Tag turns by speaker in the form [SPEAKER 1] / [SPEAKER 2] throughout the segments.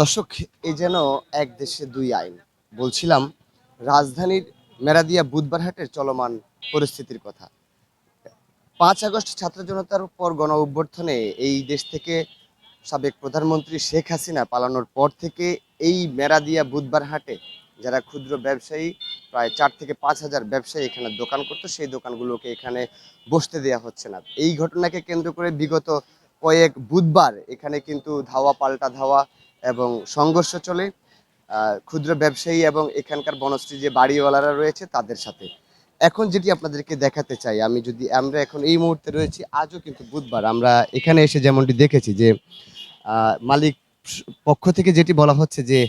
[SPEAKER 1] দর্শক এই যেন এক দেশে দুই আইন। বলছিলাম, রাজধানীর মেরাদিয়া বুধবারহাটের চলমান পরিস্থিতির কথা। পাঁচ আগস্ট ছাত্র জনতার পর গণ অভ্যর্থনে এই দেশ থেকে সাবেক প্রধানমন্ত্রী শেখ হাসিনা পালানোর পর থেকে এই মেরাদিয়া বুধবার হাটে যারা ক্ষুদ্র ব্যবসায়ী, প্রায় চার থেকে পাঁচ হাজার ব্যবসায়ী এখানে দোকান করতো, সেই দোকানগুলোকে এখানে বসতে দেওয়া হচ্ছে না। এই ঘটনাকে কেন্দ্র করে বিগত কয়েক বুধবার এখানে কিন্তু ধাওয়া, পাল্টা ধাওয়া এবং সংঘর্ষ চলে ক্ষুদ্র ব্যবসায়ী এবং এখানকার বনশ্রী যে বাড়িওয়ালারা রয়েছে তাদের সাথে। এখন যেটি আপনাদেরকে দেখাতে চাই, আমি যদি, আমরা এখন এই মুহূর্তে রয়েছি, আজও কিন্তু বুধবার, আমরা এখানে এসে যেমনটি দেখেছি যে মালিক পক্ষ থেকে যেটি বলা হচ্ছে যে,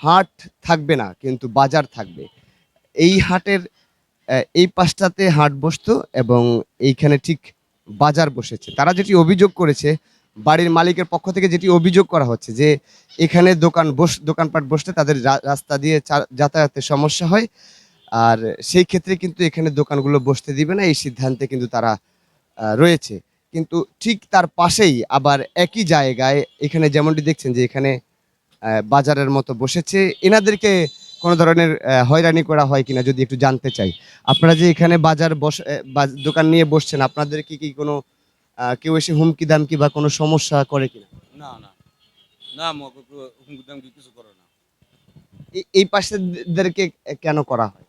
[SPEAKER 1] হাট থাকবে না, কিন্তু বাজার থাকবে। এই হাটের এই পাশটাতে হাট বসতো এবং এইখানে ঠিক বাজার বসেছে। তারা যেটি অভিযোগ করেছে বাড়ির মালিকের পক্ষ থেকে যেটি অভিযোগ করা হচ্ছে যে এখানে দোকান বস, দোকানপাট বসতে তাদের রাস্তা দিয়ে যাতায়াতের সমস্যা হয়। আর সেই ক্ষেত্রে কিন্তু এখানে দোকানগুলো বসতে দিবে না, এই সিদ্ধান্তে কিন্তু তারা রয়েছে। কিন্তু ঠিক তার পাশেই আবার একই জায়গায় এখানে যেমনটি দেখছেন যে এখানে বাজারের মতো বসেছে। এনাদেরকে কোনো ধরনের হয়রানি করা হয় কিনা যদি একটু জানতে চাই। আপনারা যে এখানে বাজার বস দোকান নিয়ে বসছেন, আপনাদের কি কি কোনো কেউ এসে হুমকি দামকি বা কোনো সমস্যা করে কিনা?
[SPEAKER 2] না না। না হুমকুদাম কিছু করে না।
[SPEAKER 1] এই- এই পাশেদেরকে কেন করা হয়?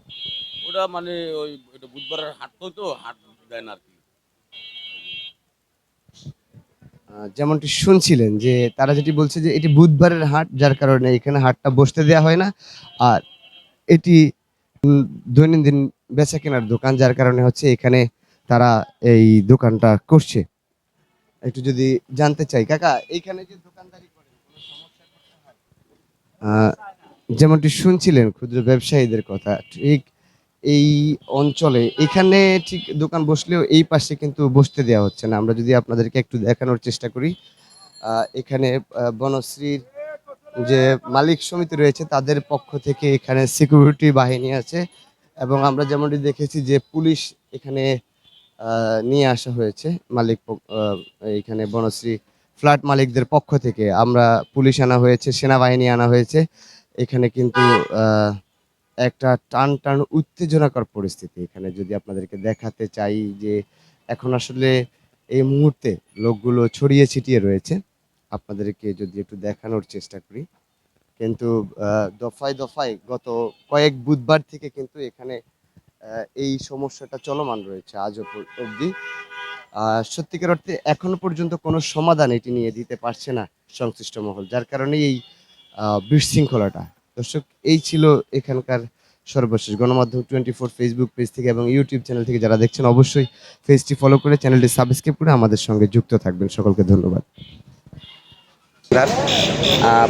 [SPEAKER 2] ওটা মানে ওই এটা বুধবারের হাট তো তো হাট দেয় না আর কি।
[SPEAKER 1] যেমনটি শুনছিলেন যে তারা যেটি বলছে যে এটি বুধবারের হাট যার কারণে এখানে হাটটা বসতে দেওয়া হয় না। আর এটি দৈনন্দিন বেচা কেনার দোকান যার কারণে হচ্ছে এখানে তারা এই দোকানটা করছে। একটু যদি জানতে চাই কাকা, এইখানে যে দোকানদারি করেন? যেমনটি শুনছিলেন ক্ষুদ্র ব্যবসায়ীদের কথা, ঠিক এই অঞ্চলে, এখানে ঠিক দোকান বসলেও এই পাশে কিন্তু বসতে দেওয়া হচ্ছে না আমরা যদি আপনাদেরকে একটু দেখানোর চেষ্টা করি এখানে বনশ্রীর যে মালিক সমিতি রয়েছে, তাদের পক্ষ থেকে এখানে সিকিউরিটি বাহিনী আছে এবং আমরা যেমনটি দেখেছি যে পুলিশ এখানে নিয়ে আসা হয়েছে। মালিক এখানে বনশ্রী ফ্ল্যাট মালিকদের পক্ষ থেকে। আমরা পুলিশ আনা হয়েছে, সেনাবাহিনী আনা হয়েছে। এখানে কিন্তু একটা টান টান উত্তেজনাকর পরিস্থিতি এখানে যদি আপনাদেরকে দেখাতে চাই যে এখন আসলে এই মুহূর্তে লোকগুলো ছড়িয়ে ছিটিয়ে রয়েছে। আপনাদেরকে যদি একটু দেখানোর চেষ্টা করি। কিন্তু দফায় দফায় গত কয়েক বুধবার থেকে কিন্তু এখানে এই সমস্যাটা চলমান রয়েছে আজও প- অবধি। সত্যিকার অর্থে এখনও পর্যন্ত কোনো সমাধান এটি নিয়ে দিতে পারছে না সংশ্লিষ্ট মহল, যার কারণে এই বিশৃঙ্খলাটা। দর্শক, এই ছিল এখানকার সর্বশেষ গণমাধ্যম টোয়েন্টি ফোর ফেসবুক পেজ থেকে এবং ইউটিউব চ্যানেল থেকে। যারা দেখছেন, অবশ্যই পেজটি ফলো করে চ্যানেলটি সাবস্ক্রাইব করে আমাদের সঙ্গে যুক্ত থাকবেন। সকলকে ধন্যবাদ।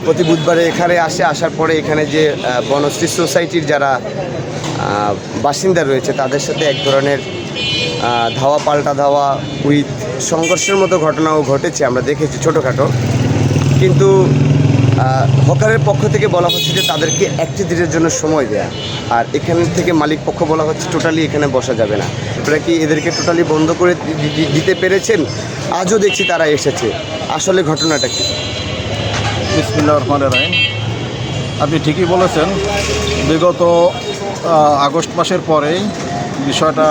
[SPEAKER 1] প্রতি বুধবারে এখানে আসে। আসার পরে এখানে যে বনশ্রী সোসাইটির যারা বাসিন্দা রয়েছে, তাদের সাথে এক ধরনের ধাওয়া, পাল্টা ধাওয়া উইথ সংঘর্ষের মতো ঘটনাও ঘটেছে, আমরা দেখেছি ছোটোখাটো। কিন্তু হকারের পক্ষ থেকে বলা হচ্ছে যে তাদেরকে একটি দিনের জন্য সময় দেয়া। আর এখান থেকে মালিক পক্ষ বলা হচ্ছে টোটালি এখানে বসা যাবে না। আপনারা কি এদেরকে টোটালি বন্ধ করে দিতে পেরেছেন? আজও দেখছি তারা এসেছে। আসলে ঘটনাটা কি?
[SPEAKER 3] আপনি ঠিকই বলেছেন, বিগত আগস্ট মাসের পরেই বিষয়টা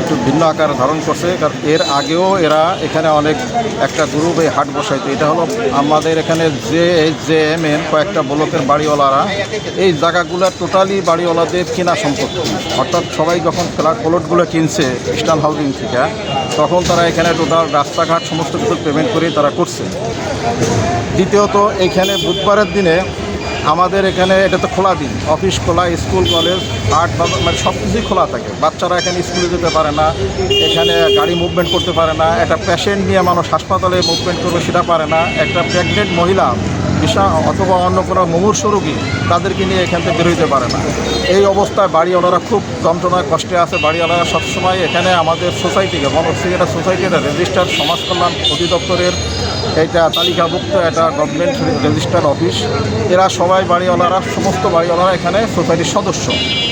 [SPEAKER 3] একটু ভিন্ন আকার ধারণ করছে, কারণ এর আগেও এরা এখানে অনেক একটা গ্রুপ এই হাট বসাইতো। এটা হলো আমাদের এখানে যে যে এম এন কয়েকটা ব্লকের বাড়িওয়ালারা এই জায়গাগুলো টোটালি বাড়িওয়ালাদের কেনা সম্পত্তি। অর্থাৎ সবাই যখন ফ্ল্যাট প্লটগুলো কিনছে ইস্টার্ন হাউজিং থেকে, তখন তারা এখানে টোটাল রাস্তাঘাট সমস্ত কিছু পেমেন্ট করে তারা করছে। দ্বিতীয়ত, এখানে বুধবারের দিনে আমাদের এখানে এটা তো খোলা দিন। অফিস খোলা, স্কুল, কলেজ আর্ট মানে সব কিছুই খোলা থাকে। বাচ্চারা এখানে স্কুলে যেতে পারে না, এখানে গাড়ি মুভমেন্ট করতে পারে না, একটা পেশেন্ট নিয়ে মানুষ হাসপাতালে মুভমেন্ট করবে সেটা পারে না। একটা প্রেগনেন্ট মহিলা, বিশা অথবা অন্য কোনো মুমূর্ষ রোগী, তাদেরকে নিয়ে এখান থেকে বেরোতে পারে না। এই অবস্থায় বাড়িওয়ালারা খুব যন্ত্রণায় কষ্টে আছে। বাড়িওয়ালারা সবসময় এখানে আমাদের সোসাইটিকে বনশ্রীটা সোসাইটি এটা রেজিস্টার্ড সমাজ কল্যাণ অধিদপ্তরের এটা তালিকাভুক্ত একটা গভর্নমেন্ট রেজিস্টার্ড অফিস এরা সবাই বাড়িওয়ালারা, সমস্ত বাড়িওয়ালারা এখানে সোসাইটির সদস্য।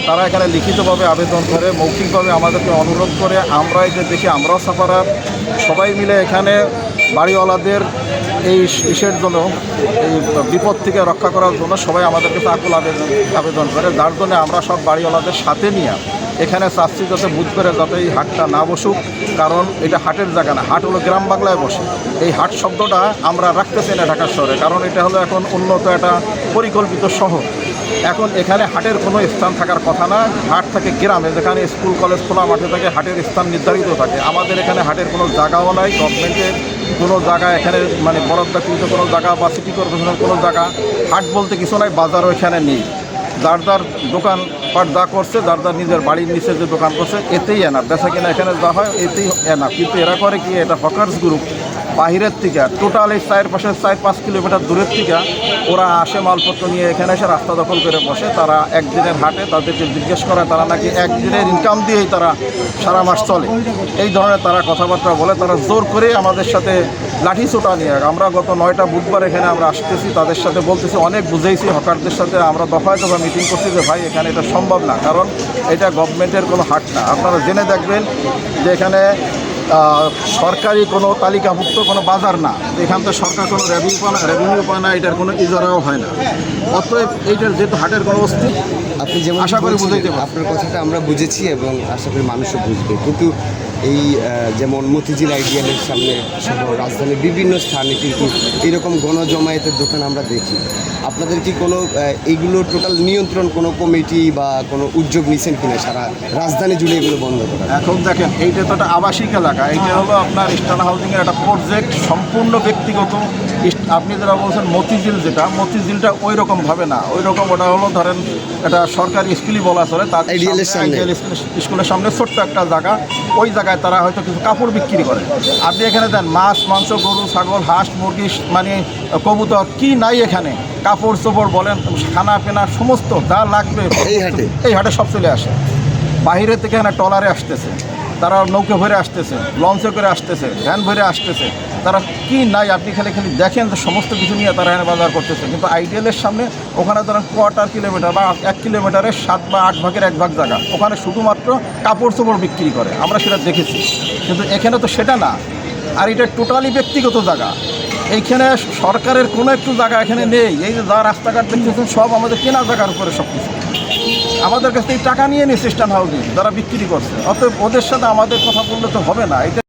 [SPEAKER 3] তারা এখানে লিখিতভাবে আবেদন করে, মৌখিকভাবে আমাদেরকে অনুরোধ করে আমরা যে দেখি আমরাও সাফারার। সবাই মিলে এখানে বাড়িওয়ালাদের এই ইসের জন্য, এই বিপদ থেকে রক্ষা করার জন্য সবাই আমাদের কাছে আকুল আবেদন আবেদন করে। যার জন্য আমরা সব বাড়িওয়ালাদের সাথে নিয়ে এখানে চাচ্ছি যাতে বুধ করে যাতে এই হাটটা না বসুক, কারণ এটা হাটের জায়গা না, হাট হলো গ্রাম বাংলায় বসে। এই হাট শব্দটা আমরা রাখতে চাই না ঢাকা শহরে, কারণ এটা হলো এখন উন্নত একটা পরিকল্পিত শহর। এখন এখানে হাটের কোনো স্থান থাকার কথা না, হাট থাকে গ্রামে, যেখানে স্কুল, কলেজ খোলা মাঠে থাকে হাটের স্থান নির্ধারিত থাকে। আমাদের এখানে হাটের কোনো জায়গাও নাই গভর্নমেন্টের কোনো জায়গা এখানে মানে বরাদ্দকৃত কোনো জায়গা বা সিটি কর্পোরেশনের কোনো জায়গা। হাট বলতে কিছু নাই, বাজারও এখানে নেই। যার দোকান পাট দা করছে, যার নিজের বাড়ির নিচে যে দোকান করছে, এতেই এনা বেচা কিনা এখানে যা হয়, এতেই এনা কিন্তু এরা করে কি? এটা হকার্স গ্রুপ বাহিরের থেকে টোটাল এই চার পাশে চার পাঁচ কিলোমিটার দূরের থেকে ওরা আসে মালপত্র নিয়ে, এখানে এসে রাস্তা দখল করে বসে। তারা একদিনের হাটে তাদেরকে জিজ্ঞেস করে তারা নাকি একদিনের ইনকাম দিয়েই তারা সারা মাস চলে। এই ধরনের তারা কথাবার্তা বলে, তারা জোর করে আমাদের সাথে লাঠি ছোটা নিয়ে, আমরা গত নয়টা বুধবার এখানে আমরা আসতেছি, তাদের সাথে বলতেছি, অনেক বুঝেইছি, হকারদের সাথে আমরা দফায় দফা মিটিং করছি যে, ভাই, এখানে এটা সম্ভব না, কারণ এটা গভর্নমেন্টের কোনো হাট না। আপনারা জেনে দেখবেন যে এখানে সরকারি কোনো তালিকাভুক্ত কোনো বাজার না। এখান থেকে সরকার কোনো রেভিনিউ পায় না রেভিনিউ পায় না এটার কোনো ইজারাও হয় না। অতএব এইটার যেহেতু হাটের কোনো অস্তিত্ব
[SPEAKER 1] আপনি যেমন
[SPEAKER 3] আশা করি বুঝাইতে।
[SPEAKER 1] আপনার কথাটা আমরা বুঝেছি এবং আশা করি মানুষও বুঝবে। কিন্তু এই যেমন মতিঝিল আইডিয়ালের সামনে সহ রাজধানীর বিভিন্ন স্থানে কিন্তু এইরকম গণজমায়েতের দোকান আমরা দেখি। আপনাদের কি কোনো এইগুলো টোটাল নিয়ন্ত্রণ কোনো কমিটি বা কোনো উদ্যোগ নিছেন কিনা সারা রাজধানী জুড়ে এগুলো বন্ধ করা?
[SPEAKER 3] এখন দেখেন এইটা তো একটা আবাসিক এলাকা এইটা হলো আপনার ইস্টার্ন হাউজিংয়ের একটা প্রজেক্ট সম্পূর্ণ ব্যক্তিগত আপনি যারা বলছেন মতিঝিল যেটা মতিঝিলটা ওই রকম ভাবে না ওই রকম ওটা হলো ধরেন একটা সরকারি স্কুলই বলা চলে তার স্কুলের সামনে ছোট্ট একটা জায়গা ওই জায়গায় তারা হয়তো কিছু কাপড় বিক্রি করে। আপনি এখানে দেন মাছ মাংস গরু ছাগল হাঁস মুরগি মানে কবুতর কি নাই এখানে? কাপড় চোপড় বলেন খানা পেনা সমস্ত যা লাগবে
[SPEAKER 1] এই হাটে?
[SPEAKER 3] এই হাটে সব চলে আসে। বাহিরের থেকে এখানে টলারে আসতেছে। তারা নৌকে ভরে আসতেছে, লঞ্চে করে আসতেছে, ভ্যান ভরে আসতেছে। তারা কি নাই, আপনি খালি খালি দেখেন যে সমস্ত কিছু নিয়ে তারা এখানে বাজার করতেছে। কিন্তু আইডিয়ালের সামনে ওখানে ধরেন কোয়ার্টার কিলোমিটার বা এক কিলোমিটারের সাত বা আট ভাগের এক ভাগ জায়গা। ওখানে শুধুমাত্র কাপড় চোপড় বিক্রি করে, আমরা সেটা দেখেছি। কিন্তু এখানে তো সেটা না। আর এটা টোটালি ব্যক্তিগত জায়গা। এইখানে সরকারের কোনো একটু জায়গা এখানে নেই। এই যে যা রাস্তাঘাট দেখতেছেন, সব আমাদের কেনা জায়গার উপরে সব কিছু আমাদের কাছ থেকে টাকা নিয়ে নিচ্ছে সিস্টেম হাউজিং যারা বিক্রি করছে। অতএব ওদের সাথে আমাদের কথা বললে তো হবে না। এটা